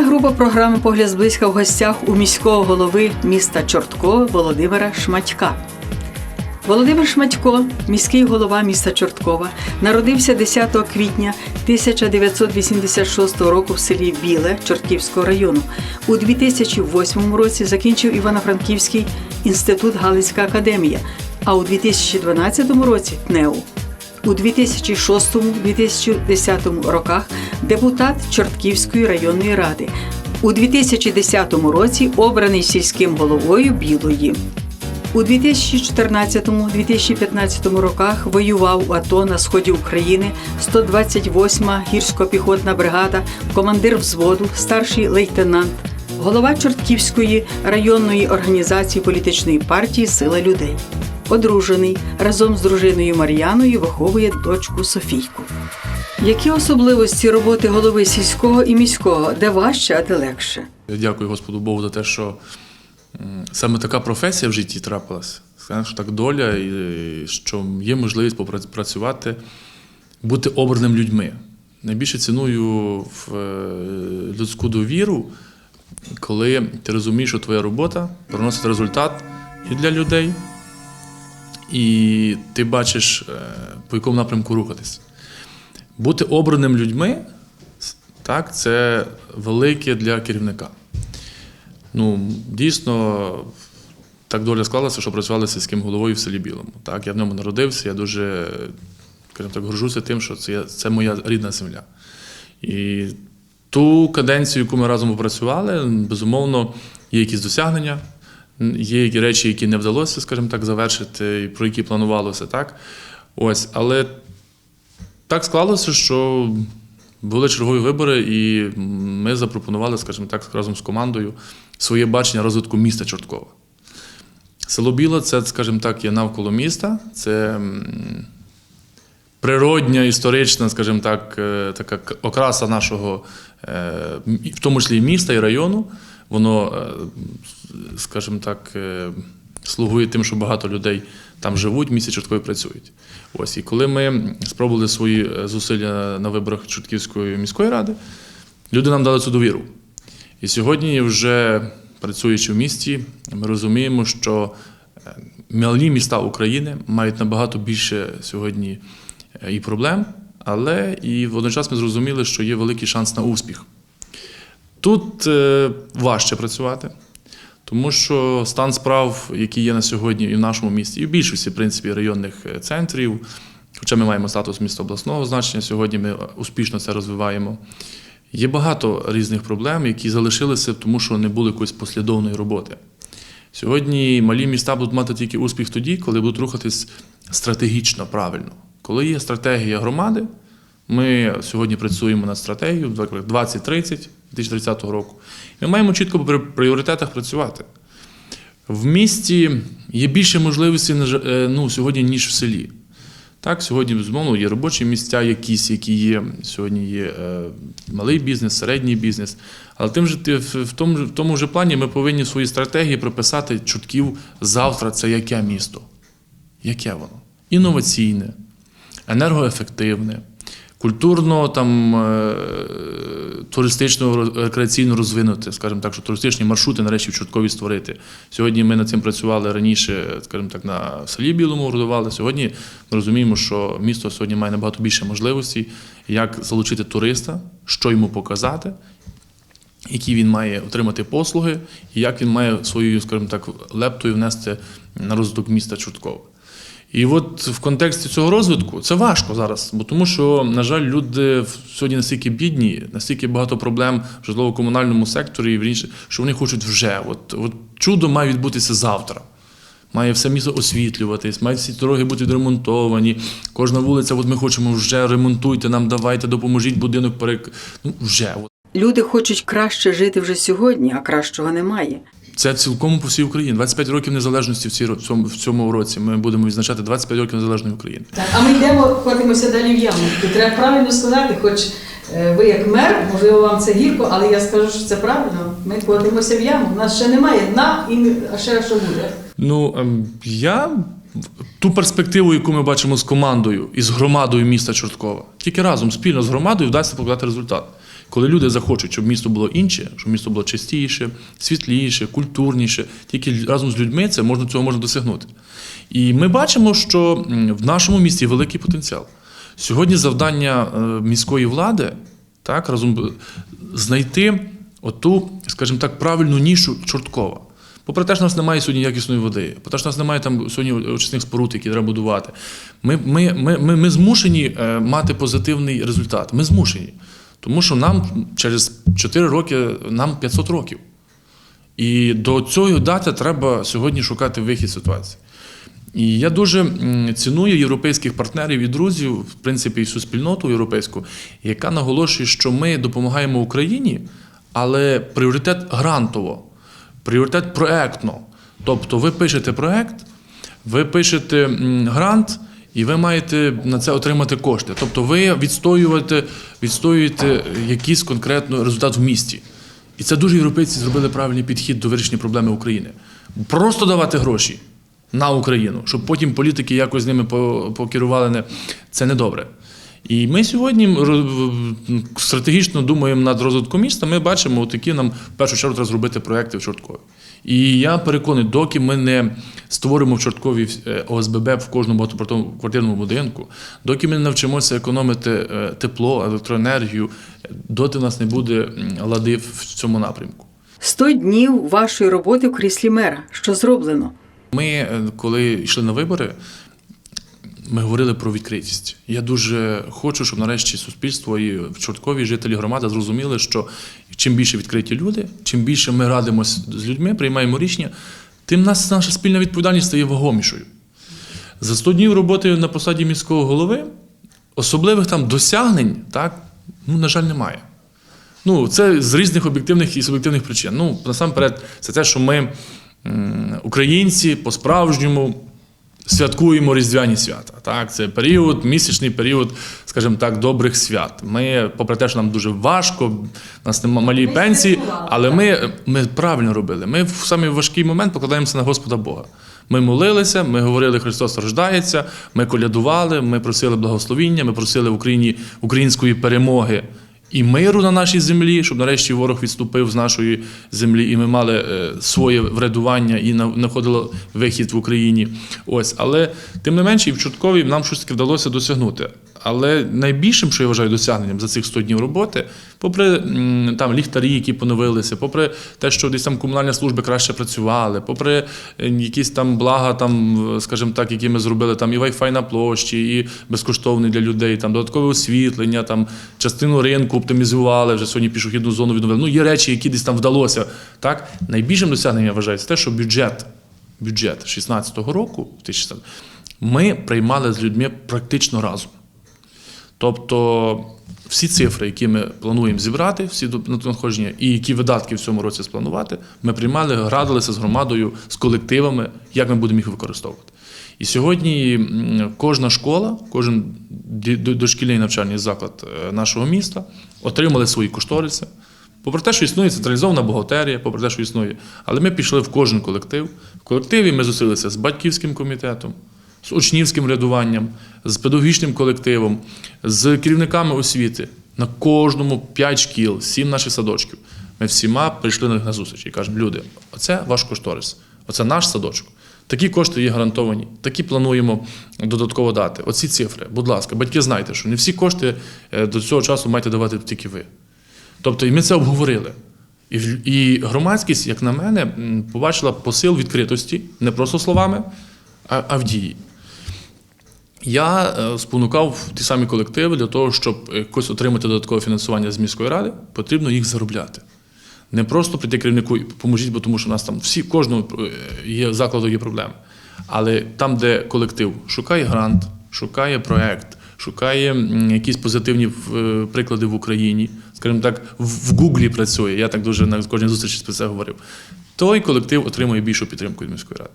Знімальна група програми Погляд зблизька в гостях у міського голови міста Чорткова Володимира Шматька. Володимир Шматько, міський голова міста Чорткова, народився 10 квітня 1986 року в селі Біле Чортківського району. У 2008 році закінчив Івано-Франківський інститут Галицька академія, а у 2012 році ТНЕУ. У 2006-2010 роках депутат Чортківської районної ради. У 2010 році обраний сільським головою Білої. У 2014-2015 роках воював у АТО на сході України 128-ма гірсько-піхотна бригада, командир взводу, старший лейтенант, голова Чортківської районної організації політичної партії Сила людей. Одружений разом з дружиною Мар'яною виховує дочку Софійку. Які особливості роботи голови сільського і міського, де важче, а де легше? Я дякую Господу Богу за те, що саме така професія в житті трапилась. Знаєш, що так доля, і що є можливість попрацювати, бути обраним людьми. Найбільше ціную в е, людську довіру, коли ти розумієш, що твоя робота приносить результат і для людей, і ти бачиш, е, по якому напрямку рухатись. Бути обраним людьми так, це велике для керівника. Ну, дійсно, так доля склалася, що працювали з сільським головою в селі Білому. Так, я в ньому народився, я дуже скажімо так, горжуся тим, що це, це моя рідна земля. І ту каденцію, яку ми разом попрацювали, безумовно, є якісь досягнення, є речі, які не вдалося, скажімо так, завершити, і про які планувалося, так. Ось, але так склалося, що були чергові вибори, і ми запропонували, скажімо так, разом з командою своє бачення розвитку міста Чорткова. Село Біло це, скажімо так, є навколо міста. Це природня, історична, скажімо так, е, така окраса нашого, е, в тому числі і міста і району. Воно, е, скажімо так, е, слугує тим, що багато людей там живуть, в місті працюють. Ось і коли ми спробували свої е, зусилля на виборах Чортківської міської ради, люди нам дали цю довіру. І сьогодні, вже працюючи в місті, ми розуміємо, що малі міста України мають набагато більше сьогодні і проблем, але і водночас ми зрозуміли, що є великий шанс на успіх. Тут е, важче працювати, тому що стан справ, які є на сьогодні і в нашому місті, і в більшості в принципі, районних е, центрів, хоча ми маємо статус міста обласного значення, сьогодні ми успішно це розвиваємо. Є багато різних проблем, які залишилися, тому що не було якоїсь послідовної роботи. Сьогодні малі міста будуть мати тільки успіх тоді, коли будуть рухатись стратегічно правильно. Коли є стратегія громади, ми сьогодні працюємо над стратегією наприклад, 2030 2030 року. Ми маємо чітко по пріоритетах працювати. В місті є більше можливостей е, ну, сьогодні, ніж в селі. Так, сьогодні, безумовно, є робочі місця якісь, які є. Сьогодні є е, малий бізнес, середній бізнес. Але тим же, в, тому, в тому ж плані ми повинні в своїй стратегії прописати чутків завтра це яке місто. Яке воно? Інноваційне, енергоефективне, культурно там е, туристично рекреаційно розвинути, скажімо так, що туристичні маршрути нарешті в Чорткові створити. Сьогодні ми над цим працювали раніше, скажімо так, на селі Білому родували. Сьогодні ми розуміємо, що місто сьогодні має набагато більше можливостей, як залучити туриста, що йому показати, які він має отримати послуги, і як він має свою, скажімо так, лептою внести на розвиток міста Чорткова. І от в контексті цього розвитку це важко зараз, бо тому що, на жаль, люди сьогодні настільки бідні, настільки багато проблем в житлово-комунальному секторі, і в інше, що вони хочуть вже. От, от чудо має відбутися завтра. Має все місто освітлюватись, мають всі дороги бути відремонтовані. Кожна вулиця, от ми хочемо вже ремонтуйте нам, давайте, допоможіть будинок перек. Ну, вже. Люди хочуть краще жити вже сьогодні, а кращого немає. Це цілком по всій Україні. 25 років незалежності в, цій, в цьому, році. Ми будемо відзначати 25 років незалежної України. Так, а ми йдемо, ходимося далі в яму. І треба правильно сказати, хоч е, ви як мер, можливо, вам це гірко, але я скажу, що це правильно. Ми ходимося в яму. У нас ще немає дна, і а ще що буде. Ну, ем, я ту перспективу, яку ми бачимо з командою і з громадою міста Чорткова. Тільки разом, спільно з громадою, вдасться показати результат. Коли люди захочуть, щоб місто було інше, щоб місто було чистіше, світліше, культурніше, тільки разом з людьми це можна цього можна досягнути. І ми бачимо, що в нашому місті великий потенціал. Сьогодні завдання е, міської влади так, разом знайти оту, скажімо так, правильну нішу Чорткова. Попри те, що нас немає сьогодні якісної води, попри те, що нас немає там сьогодні очисних споруд, які треба будувати. Ми, ми, ми, ми, ми змушені е, мати позитивний результат. Ми змушені. Тому що нам через 4 роки нам 500 років. І до цієї дати треба сьогодні шукати вихід ситуації. І я дуже ціную європейських партнерів і друзів, в принципі, і спільноту європейську, яка наголошує, що ми допомагаємо Україні, але пріоритет грантово, пріоритет проектно. Тобто ви пишете проект, ви пишете грант, і ви маєте на це отримати кошти. Тобто ви відстоюєте, відстоюєте якийсь конкретно результат в місті. І це дуже європейці зробили правильний підхід до вирішення проблеми України. Просто давати гроші на Україну, щоб потім політики якось з ними по- покерували. Це не добре. І ми сьогодні стратегічно думаємо над розвитком міста. Ми бачимо, такі нам в першу чергу треба зробити проекти в Чорткові. І я переконаний, доки ми не створимо Чорткові е, ОСББ в кожному багатоквартирному будинку, доки ми не навчимося економити е, тепло, електроенергію, доти в нас не буде лади в цьому напрямку. 100 днів вашої роботи в кріслі мера. Що зроблено? Ми, е, коли йшли на вибори, ми говорили про відкритість. Я дуже хочу, щоб нарешті суспільство і Чорткові жителі громади зрозуміли, що чим більше відкриті люди, чим більше ми радимося з людьми, приймаємо рішення, тим нас наша спільна відповідальність стає вагомішою. За 100 днів роботи на посаді міського голови особливих там досягнень, так, ну, на жаль, немає. Ну, це з різних об'єктивних і суб'єктивних причин. Ну, насамперед, це те, що ми, українці, по-справжньому святкуємо різдвяні свята. Так? Це період, місячний період, скажімо так, добрих свят. Ми, попри те, що нам дуже важко, у нас немає малі пенсії, але ми, ми правильно робили. Ми в самий важкий момент покладаємося на Господа Бога. Ми молилися, ми говорили, Христос рождається, ми колядували, ми просили благословіння, ми просили в Україні української перемоги і миру на нашій землі, щоб нарешті ворог відступив з нашої землі, і ми мали е, своє врядування і знаходило вихід в Україні. Ось, але тим не менше, і в Чутковій нам щось таки вдалося досягнути. Але найбільшим, що я вважаю досягненням за цих 100 днів роботи, попри там ліхтарі, які поновилися, попри те, що десь там комунальні служби краще працювали, попри е, якісь там блага, там, скажімо так, які ми зробили, там і Wi-Fi на площі, і безкоштовний для людей, там додаткове освітлення, там частину ринку оптимізували, вже сьогодні пішохідну зону відновили. Ну, є речі, які десь там вдалося. Так? Найбільшим досягненням я вважаю, це те, що бюджет, бюджет 16-го року, ми приймали з людьми практично разом. Тобто всі цифри, які ми плануємо зібрати, всі надходження, і які видатки в цьому році спланувати, ми приймали, радилися з громадою, з колективами, як ми будемо їх використовувати. І сьогодні кожна школа, кожен дошкільний навчальний заклад е, нашого міста отримали свої кошториси. Попри те, що існує централізована бухгалтерія, попри те, що існує, але ми пішли в кожен колектив. В колективі ми зустрілися з батьківським комітетом, з учнівським рядуванням, з педагогічним колективом, з керівниками освіти. На кожному 5 шкіл, 7 наших садочків. Ми всіма прийшли на них на зустріч і кажемо, люди, оце ваш кошторис, оце наш садочок. Такі кошти є гарантовані, такі плануємо додатково дати. Оці цифри, будь ласка, батьки знайте, що не всі кошти е, до цього часу маєте давати тільки ви. Тобто, і ми це обговорили. І, громадськість, як на мене, побачила посил відкритості, не просто словами, а в дії. Я е, спонукав ті самі колективи для того, щоб якось отримати додаткове фінансування з міської ради, потрібно їх заробляти. Не просто прийти керівнику і поможіть, бо тому що у нас там всі, кожного е, є закладу є проблеми. Але там, де колектив шукає грант, шукає проект, шукає якісь позитивні е, приклади в Україні, скажімо так, в в Гуглі працює. Я так дуже на кожній зустрічі про це говорив. Той колектив отримує більшу підтримку від міської ради.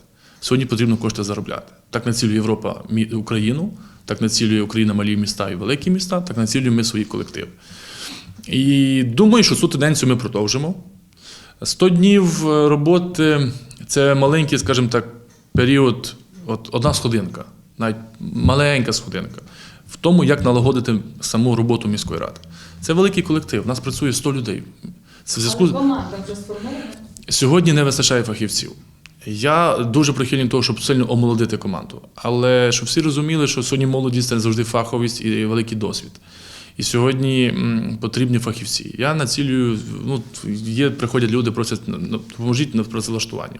Сьогодні потрібно кошти заробляти. Так націлює Європа Україну, так націлює Україна малі міста і великі міста, так націлюємо ми свої колективи. І думаю, що цю тенденцію ми продовжимо. 100 днів е, роботи це маленький, скажімо так, період от одна сходинка, навіть маленька сходинка, в тому, як налагодити саму роботу міської ради. Це великий колектив. У нас працює 100 людей. Це в зв'язку. Сьогодні не вистачає фахівців. Я дуже прихильний того, щоб сильно омолодити команду. Але щоб всі розуміли, що сьогодні молодість це завжди фаховість і великий досвід. І сьогодні потрібні фахівці. Я націлюю, ну, є, приходять люди, просять, допоможіть на працевлаштуванням.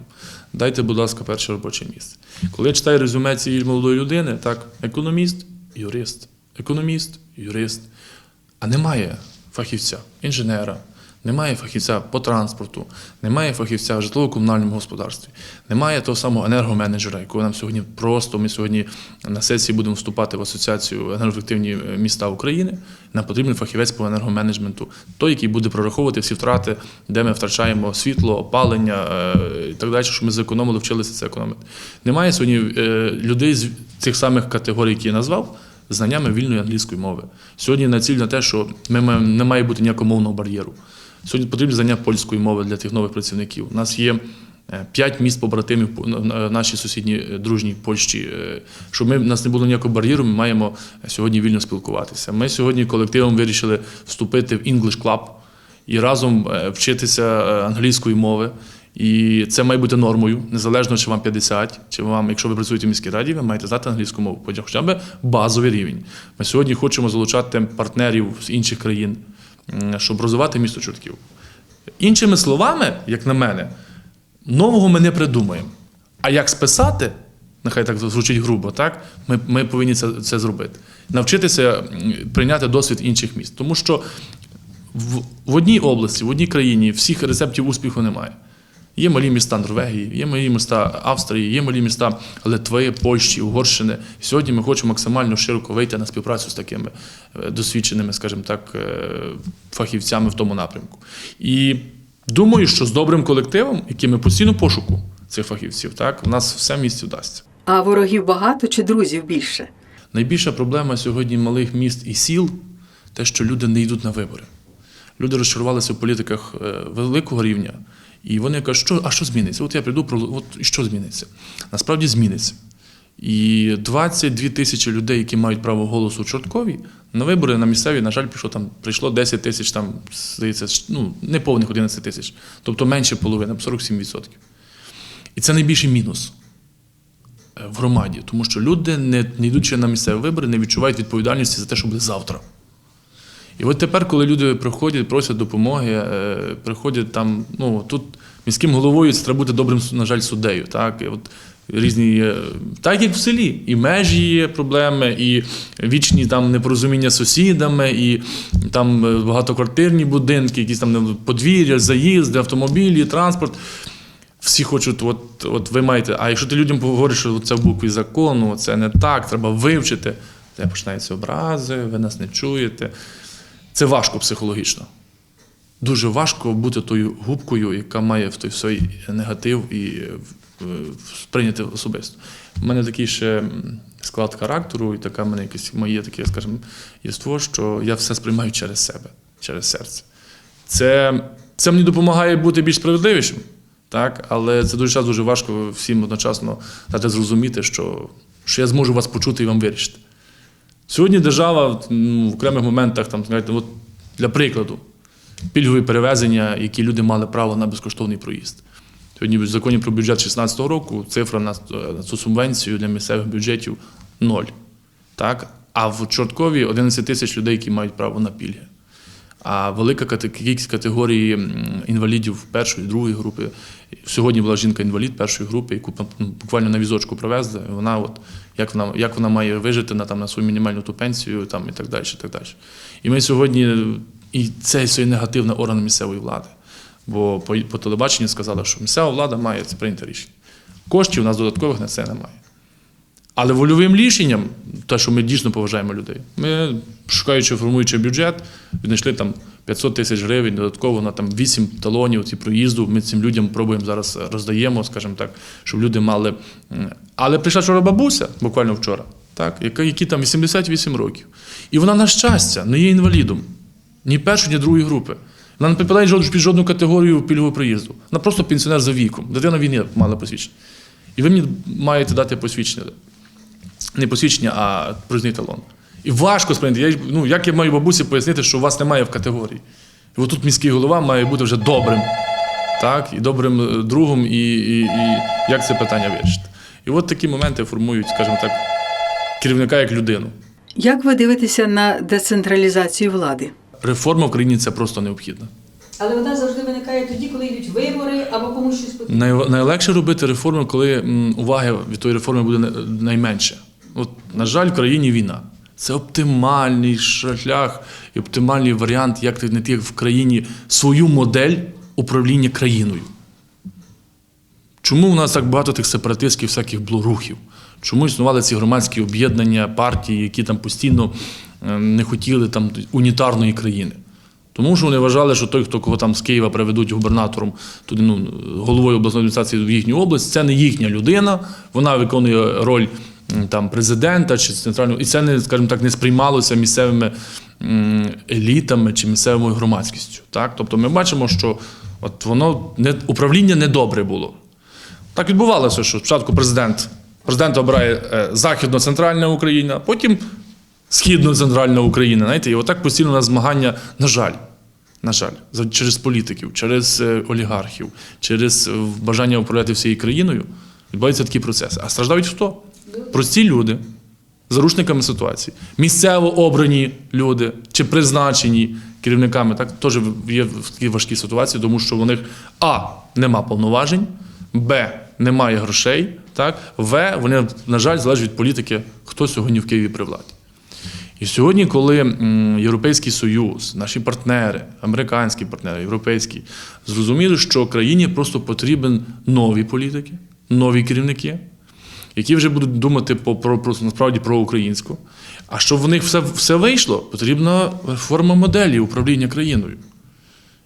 Дайте, будь ласка, перше робоче місце. Коли я читаю резюме цієї молодої людини, так, економіст, юрист, економіст, юрист. А немає фахівця, інженера, немає фахівця по транспорту, немає фахівця в житлово-комунальному господарстві, немає того самого енергоменеджера, якого нам сьогодні просто ми сьогодні на сесії будемо вступати в асоціацію енергоефективні е, міста України. Нам потрібен фахівець по енергоменеджменту, той, який буде прораховувати всі втрати, де ми втрачаємо світло, опалення е, і так далі, щоб ми зекономили, вчилися це економити. Немає сьогодні е, людей з цих самих категорій, які я назвав знаннями вільної англійської мови. Сьогодні націль на те, що ми маємо, не має бути ніякого мовного бар'єру. Сьогодні потрібні знання польської мови для тих нових працівників. У нас є е, п'ять міст побратимів на нашій сусідній е, дружній Польщі. Е, Щоб ми, у нас не було ніякого бар'єру, ми маємо сьогодні вільно спілкуватися. Ми сьогодні колективом вирішили вступити в English Club і разом вчитися англійської мови. І це має бути нормою, незалежно чи вам 50, чи вам, якщо ви працюєте в міській раді, ви маєте знати англійську мову, Хоча- б базовий рівень. Ми сьогодні хочемо залучати партнерів з інших країн, щоб розвивати місто Чортків. Іншими словами, як на мене, нового ми не придумаємо. А як списати, нехай так звучить грубо, так? Ми, ми повинні це, це зробити. Навчитися прийняти досвід інших міст. Тому що в, в одній області, в одній країні всіх рецептів успіху немає. Є малі міста Норвегії, є малі міста Австрії, є малі міста Литви, Польщі, Угорщини. Сьогодні ми хочемо максимально широко вийти на співпрацю з такими е, досвідченими, скажімо так, е, фахівцями в тому напрямку. І думаю, що з добрим колективом, який ми постійно пошуку цих фахівців, так, у нас все в місті вдасться. А ворогів багато чи друзів більше? Найбільша проблема сьогодні малих міст і сіл те, що люди не йдуть на вибори. Люди розчарувалися в політиках е, великого рівня, і вони кажуть, що, а що зміниться? От я прийду, от що зміниться? Насправді зміниться. І 22 тисячі людей, які мають право голосу в Чорткові, на вибори на місцеві, на жаль, пішло там, прийшло 10 тисяч, там, здається, ну, неповних 11 тисяч, тобто менше половини, 47%. І це найбільший мінус е, в громаді, тому що люди, не, не йдучи на місцеві вибори, не відчувають відповідальності за те, що буде завтра. І от тепер, коли люди приходять, просять допомоги, е, приходять там, ну тут міським головою це треба бути добрим, на жаль, суддею. Так? І от різні, так як в селі, і межі є проблеми, і вічні там непорозуміння з сусідами, і там е, багатоквартирні будинки, якісь там подвір'я, заїзди, автомобілі, транспорт. Всі хочуть, от, от ви маєте, а якщо ти людям говориш, що це в букві закону, це не так, треба вивчити, це починаються образи, ви нас не чуєте. Це важко психологічно. Дуже важко бути тою губкою, яка має в той свій негатив і е, в- сприйняти особисто. У мене такий ще склад характеру, і така в мене якесь моє таке, скажімо, єство, що я все сприймаю через себе, через серце. Це, це мені допомагає бути більш справедливішим, так? але це дуже часто дуже важко всім одночасно зрозуміти, що, що я зможу вас почути і вам вирішити. Сьогодні держава ну, в окремих моментах, там, знаєте, от, для прикладу, пільгові перевезення, які люди мали право на безкоштовний проїзд. Сьогодні в законі про бюджет 2016 року цифра на, цю субвенцію для місцевих бюджетів ноль. Так? А в Чорткові 11 тисяч людей, які мають право на пільги. А велика кількість категорії інвалідів першої, другої групи. Сьогодні була жінка-інвалід першої групи, яку ну, буквально на візочку привезли. Вона, от, як, вона, як вона має вижити на, там, на свою мінімальну ту пенсію там, і так далі. І, так далі. і ми сьогодні, і це все негатив орган місцевої влади. Бо по, по телебаченню сказали, що місцева влада має це прийняти рішення. Коштів у нас додаткових на це немає. Але вольовим рішенням, те, що ми дійсно поважаємо людей, ми, шукаючи формуючи бюджет, віднайшли там 500 тисяч гривень додатково на там 8 талонів ці проїзду. Ми цим людям пробуємо зараз роздаємо, скажімо так, щоб люди мали. Але прийшла вчора бабуся, буквально вчора, так, яка, які там 88 років. І вона, на щастя, не є інвалідом ні першої, ні другої групи. Вона не підпадає під жодну категорію пільгового проїзду. Вона просто пенсіонер за віком. Дитина війни мала посвідчення. І ви мені маєте дати посвідчення. Не посвідчення, а проїзний талон. І важко сприйняти. Я, ну, як я маю бабусі пояснити, що у вас немає в категорії. І отут міський голова має бути вже добрим, так, і добрим е, другом, і, і, і як це питання вирішити. І от такі моменти формують, скажімо так, керівника як людину. Як ви дивитеся на децентралізацію влади? Реформа в країні це просто необхідна. Але вона завжди виникає тоді, коли йдуть вибори або комусь щось потрібно. Най, найлегше робити реформи, коли м, уваги від тої реформи буде найменше. От, на жаль, в країні війна. Це оптимальний шлях і оптимальний варіант, як ти знайти в країні свою модель управління країною. Чому у нас так багато тих сепаратистських всяких блорухів? Чому існували ці громадські об'єднання, партії, які там постійно е, не хотіли там унітарної країни? Тому що вони вважали, що той, хто кого там з Києва приведуть губернатором, туди ну, головою обласної адміністрації в їхню область, це не їхня людина, вона виконує роль там президента чи центрального, і це не, скажімо так, не сприймалося місцевими елітами чи місцевою громадськістю. Так? Тобто ми бачимо, що от воно не управління недобре було. Так відбувалося, що спочатку президент, президент обирає е, західно-центральна Україна, потім східно-центральна Україна. Знаєте, і отак постійно у нас змагання, на жаль, на жаль, через політиків, через е, олігархів, через е, бажання управляти всією країною відбуваються такі процеси. А страждають хто? Прості люди, заручниками ситуації, місцево обрані люди чи призначені керівниками, так теж є в такій важкій ситуації, тому що у них А. Нема повноважень, Б. Немає грошей, так, В. Вони, на жаль, залежать від політики, хто сьогодні в Києві при владі. І сьогодні, коли Європейський Союз, наші партнери, американські партнери, європейські, зрозуміли, що країні просто потрібен нові політики, нові керівники, які вже будуть думати по, про, про, насправді про українську. А щоб в них все, все вийшло, потрібна реформа моделі управління країною.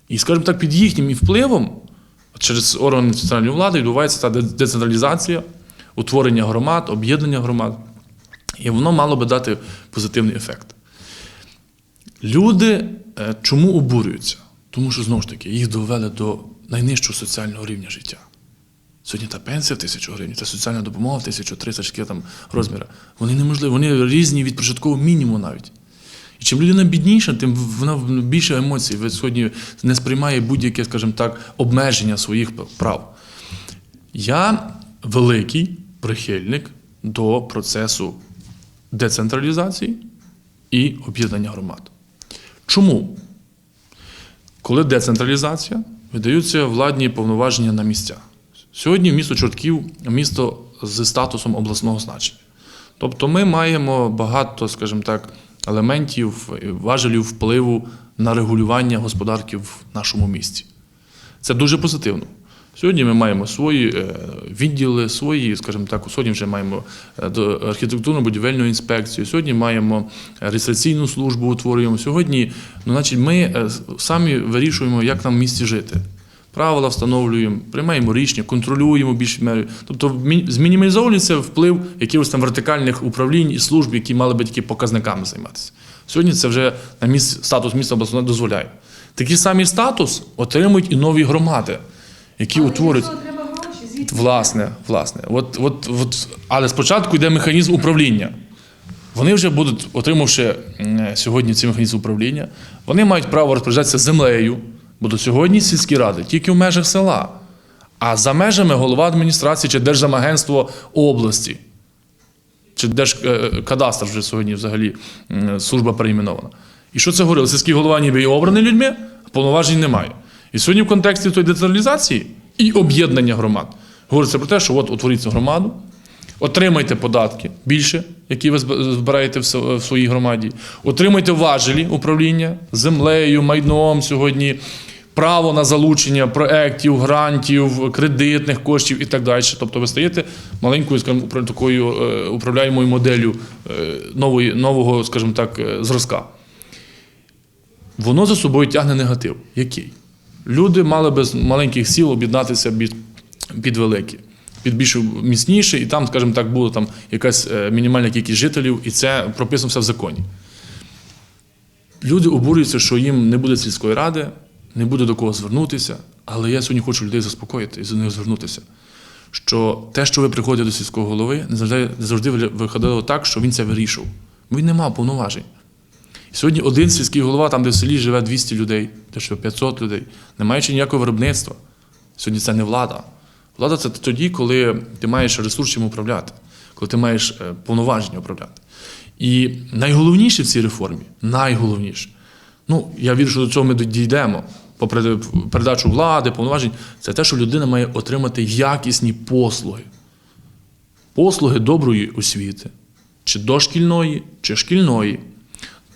І, скажімо так, під їхнім впливом через органи центральної влади відбувається та децентралізація, утворення громад, об'єднання громад. І воно мало би дати позитивний ефект. Люди е, чому обурюються? Тому що знову ж таки їх довели до найнижчого соціального рівня життя. Сьогодні та пенсія в тисячу гривень, та соціальна допомога в 1300 чи там розміри. Вони неможливі, вони різні від прожиткового мінімуму навіть. І чим людина бідніша, тим вона більше емоцій. Сьогодні не сприймає будь-яке, скажімо так, обмеження своїх прав. Я великий прихильник до процесу децентралізації і об'єднання громад. Чому? Коли децентралізація, видаються владні повноваження на місця. Сьогодні місто Чортків місто з статусом обласного значення. Тобто ми маємо багато, скажімо так, елементів, важелів впливу на регулювання господарки в нашому місті. Це дуже позитивно. Сьогодні ми маємо свої е, відділи, свої, скажімо так, сьогодні вже маємо е, архітектурно-будівельну інспекцію, сьогодні маємо реєстраційну службу, утворюємо. Сьогодні, ну, значить, ми е, самі вирішуємо, як нам в місті жити. Правила встановлюємо, приймаємо рішення, контролюємо більш мірою. Тобто змінімізовується вплив якихось там вертикальних управлінь і служб, які мали би тільки показниками займатися. Сьогодні це вже на місць, статус міста обласного дозволяє. Такий самий статус отримують і нові громади, які утворюють. Власне, власне. От, от, от, але спочатку йде механізм управління. Вони вже будуть, отримавши сьогодні цей механізм управління, вони мають право розпоряджатися землею, бо до сьогодні сільські ради тільки в межах села. А за межами голова адміністрації чи Держзамагентство області, чи Держкадастр вже сьогодні взагалі служба перейменована. І що це говорило? Сільський голова ніби і обраний людьми, а повноважень немає. І сьогодні в контексті тої децентралізації і об'єднання громад говориться про те, що от утворіть цю громаду, отримайте податки більше, які ви збираєте в своїй громаді, отримайте важелі управління землею, майном сьогодні, право на залучення проєктів, грантів, кредитних коштів і так далі. Тобто ви стаєте маленькою, скажімо, такою е, управляємою моделлю е, нової, нового, скажімо так, е, зразка. Воно за собою тягне негатив. Який? Люди мали би з маленьких сіл об'єднатися під великі, під міцніше, і там, скажімо так, була там якась е, мінімальна кількість жителів, і це прописано все в законі. Люди обурюються, що їм не буде сільської ради, не буде до кого звернутися, але я сьогодні хочу людей заспокоїти і за них звернутися. що те, що ви приходите до сільського голови, не завжди, не завжди виходило так, що він це вирішував. Бо він не мав повноважень. Сьогодні один сільський голова, там, де в селі живе 200 людей, де що 500 людей, не маючи ніякого виробництва. Сьогодні це не влада. Влада це тоді, коли ти маєш ресурс чим управляти, коли ти маєш е, повноваження управляти. І найголовніше в цій реформі, найголовніше, ну я вірю, що до цього ми дійдемо, попри передачу влади, повноважень, це те, що людина має отримати якісні послуги. Послуги доброї освіти, чи дошкільної, чи шкільної,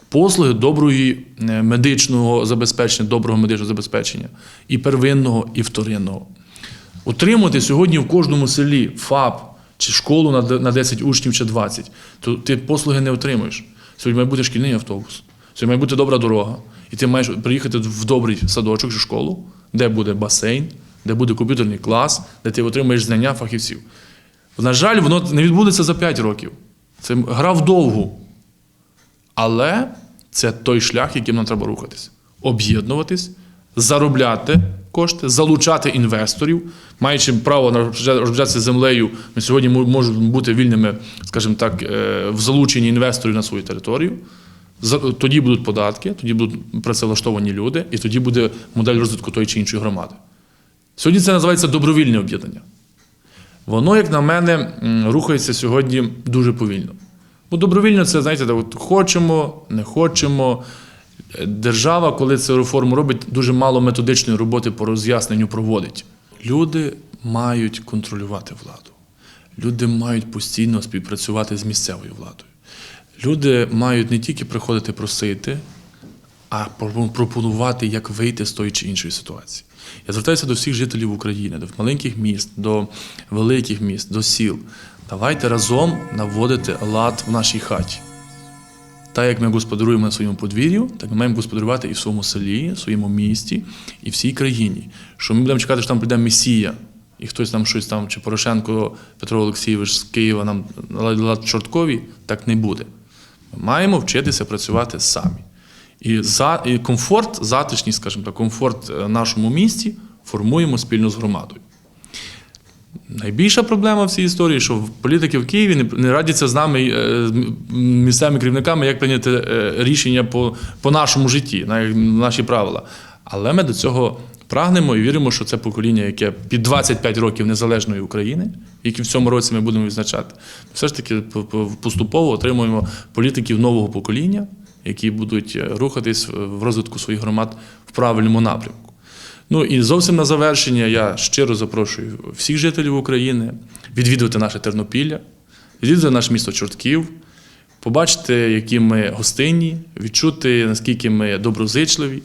послуги доброї е, медичного забезпечення, доброго медичного забезпечення, і первинного, і вторинного. Отримати сьогодні в кожному селі ФАП чи школу на на 10 учнів чи 20, то ти послуги не отримуєш. Сьогодні має бути шкільний автобус, сьогодні має бути добра дорога, і ти маєш приїхати в добрий садочок чи школу, де буде басейн, де буде комп'ютерний клас, де ти отримаєш знання фахівців. На жаль, воно не відбудеться за 5 років. Це гра вдовгу. Але це той шлях, яким нам треба рухатись. Об'єднуватись, заробляти кошти, залучати інвесторів, маючи право на розпоряджатися землею, ми сьогодні мо- можемо бути вільними, скажімо так, е, в залученні інвесторів на свою територію. Тоді будуть податки, тоді будуть працевлаштовані люди, і тоді буде модель розвитку тої чи іншої громади. Сьогодні це називається добровільне об'єднання. Воно, як на мене, рухається сьогодні дуже повільно. Бо добровільно це, знаєте, так, от хочемо, не хочемо. Держава, коли цю реформу робить, дуже мало методичної роботи по роз'ясненню проводить. Люди мають контролювати владу. Люди мають постійно співпрацювати з місцевою владою. Люди мають не тільки приходити просити, а пропонувати, як вийти з тої чи іншої ситуації. Я звертаюся до всіх жителів України, до маленьких міст, до великих міст, до сіл. Давайте разом наводити лад в нашій хаті. Так як ми господаруємо на своєму подвір'ю, так ми маємо господарювати і в своєму селі, в своєму місті, і всій країні. Що ми будемо чекати, що там прийде Месія, і хтось там щось там, чи Порошенко Петро Олексійович з Києва нам наладить чорткові, так не буде. Ми маємо вчитися працювати самі. І, за, і комфорт, затишність, скажімо так, комфорт е, нашому місті формуємо спільно з громадою. Найбільша проблема в цій історії, що політики в Києві не, радяться з нами, е, місцевими керівниками, як прийняти е, рішення по, по нашому житті, на наші правила. Але ми до цього прагнемо і віримо, що це покоління, яке під 25 років незалежної України, які в цьому році ми будемо відзначати, все ж таки по- по- поступово отримуємо політиків нового покоління, які будуть е, рухатись в розвитку своїх громад в правильному напрямку. Ну і зовсім на завершення я щиро запрошую всіх жителів України відвідувати наше Тернопілля, відвідувати наше місто Чортків, побачити, які ми гостинні, відчути, наскільки ми доброзичливі.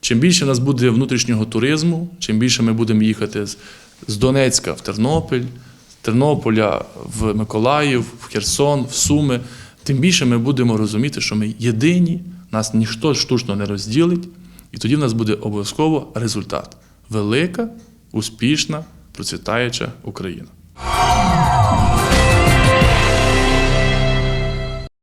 Чим більше в нас буде внутрішнього туризму, чим більше ми будемо їхати з, Донецька в Тернопіль, з Тернополя в Миколаїв, в Херсон, в Суми, тим більше ми будемо розуміти, що ми єдині, нас ніхто штучно не розділить, і тоді в нас буде обов'язково результат велика, успішна, процвітаюча Україна.